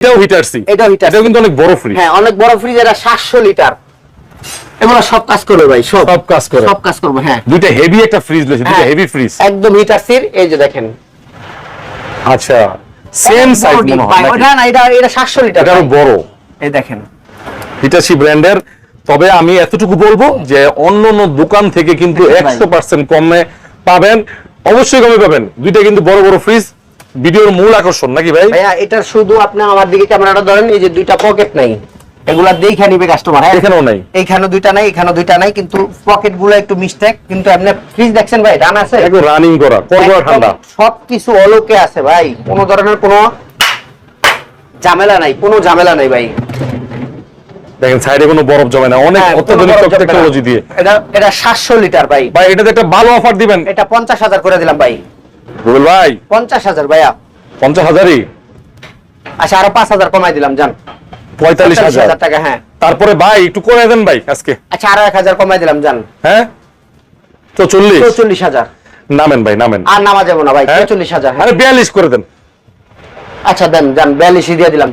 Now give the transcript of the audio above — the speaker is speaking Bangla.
এটাও হিটার সি এটাও হিটার এটাও কিন্তু অনেক বড় ফ্রিজ হ্যাঁ অনেক বড় ফ্রিজ এটা সাতশো লিটার এগুলো সব কাজ করবে ভাই সব। সব কাজ করে। সব কাজ করবে হ্যাঁ। দুইটা হেভি একটা ফ্রিজ রয়েছে দুইটা হ্যাঁ। হেভি ফ্রিজ একদম হিটার সির এই যে দেখেন। আচ্ছা সেম সাইজ মনে হয় না এটা এটা সাতশো লিটার এটা বড়। এই দেখেন। হিটাচি ব্র্যান্ডের। তবে আমি এতটুকু বলব যে অন্য অন্য দোকান থেকে কিন্তু ভাই। একশো পার্সেন্ট কমে পাবেন। অবশ্যই কমে পাবেন। দুইটা কিন্তু বড় বড় ফ্রিজ ভিডিওর মূল আকর্ষণ নাকি ভাই? ভাইয়া এটা শুধু আপনি আমার দিকে ক্যামেরাটা ধরেন এই যে দুইটা পকেট নাই। এগুলা দেখে নিবে কাস্টমার হ্যাঁ? এখানেও নাই। এইখানে দুইটা নাই এখানে দুইটা নাই কিন্তু পকেটগুলো একটু মিস্টেক কিন্তু আপনি ফ্রিজ দেখছেন ভাই রান আছে? একদম রানিং করা করব ঠান্ডা। সব কিছু অলোকে আছে ভাই কোনো ধরনের কোনো ঝামেলা নাই কোনো ঝামেলা নাই ভাই। দেখেন সাইডে কোনো বরফ জমে না অনেক অত্যাধুনিক বরফ জমবে না। টেকনোলজি দিয়ে। এটা এটা সাতশো লিটার ভাই। ভাই এটাতে একটা ভালো অফার দিবেন। এটা পঞ্চাশ হাজার করে দিলাম ভাই। রুবেল ভাই? পঞ্চাশ হাজার ভাইয়া। পঞ্চাশ হাজারই? আচ্ছা আরও পাঁচ হাজার কমাই দিলাম জান। পঁয়তাল্লিশ হাজার। টাকা হ্যাঁ। তারপরে ভাই একটু করে দেন ভাই আজকে। আচ্ছা আরও এক হাজার কমাই দিলাম জান। হ্যাঁ? তো চল্লিশ চল্লিশ হাজার। নামেন ভাই নামেন। আর নামা যাব না ভাই চল্লিশ হাজার হ্যাঁ। আরে বিয়াল্লিশ করে দেন। আচ্ছা দেন যান বিয়াল্লিশই দিয়ে দিলাম